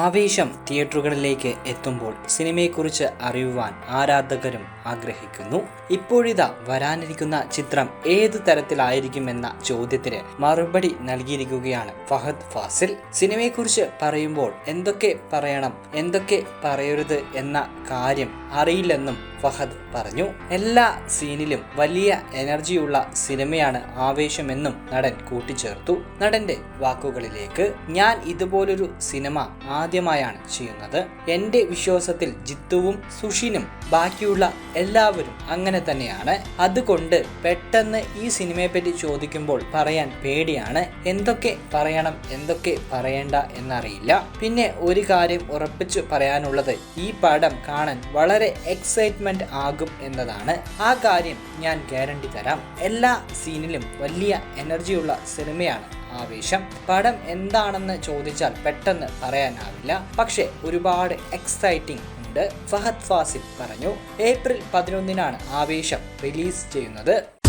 ആവേശം തിയേറ്ററുകളിലേക്ക് എത്തുമ്പോൾ സിനിമയെക്കുറിച്ച് അറിയുവാൻ ആരാധകരും ആഗ്രഹിക്കുന്നു. ഇപ്പോഴിതാ വരാനിരിക്കുന്ന ചിത്രം ഏത് തരത്തിലായിരിക്കുമെന്ന ചോദ്യത്തിന് മറുപടി നൽകിയിരിക്കുകയാണ് ഫഹദ് ഫാസിൽ. സിനിമയെക്കുറിച്ച് പറയുമ്പോൾ എന്തൊക്കെ പറയണം എന്തൊക്കെ പറയരുത് എന്ന കാര്യം അറിയില്ലെന്നും ഫഹദ് പറഞ്ഞു. എല്ലാ സീനിലും വലിയ എനർജിയുള്ള സിനിമയാണ് ആവേശമെന്നും നടൻ കൂട്ടിച്ചേർത്തു. നടന്റെ വാക്കുകളിലേക്ക് ഞാൻ ഇതുപോലൊരു സിനിമ ആദ്യമായാണ് ചെയ്യുന്നത്. എന്റെ വിശ്വാസത്തിൽ ജിത്തുവും സുഷിനും ബാക്കിയുള്ള എല്ലാവരും അങ്ങനെ തന്നെയാണ്. അതുകൊണ്ട് പെട്ടെന്ന് ഈ സിനിമയെപ്പറ്റി ചോദിക്കുമ്പോൾ പറയാൻ പേടിയാണ്. എന്തൊക്കെ പറയണം എന്തൊക്കെ പറയേണ്ട എന്നറിയില്ല. പിന്നെ ഒരു കാര്യം ഉറപ്പിച്ചു പറയാനുള്ളത് ഈ പടം കാണാൻ വളരെ എക്സൈറ്റ്മെന്റ് ആകും എന്നതാണ്. ആ കാര്യം ഞാൻ ഗ്യാരണ്ടി തരാം. എല്ലാ സീനിലും വലിയ എനർജിയുള്ള സിനിമയാണ് ആവേശം. പടം എന്താണെന്ന് ചോദിച്ചാൽ പെട്ടെന്ന് പറയാനാവില്ല. പക്ഷേ ഒരുപാട് എക്സൈറ്റിംഗ് ഉണ്ട്. ഫഹദ് ഫാസിൽ പറഞ്ഞു ഏപ്രിൽ പതിനൊന്നിനാണ് ആവേശം റിലീസ് ചെയ്യുന്നത്.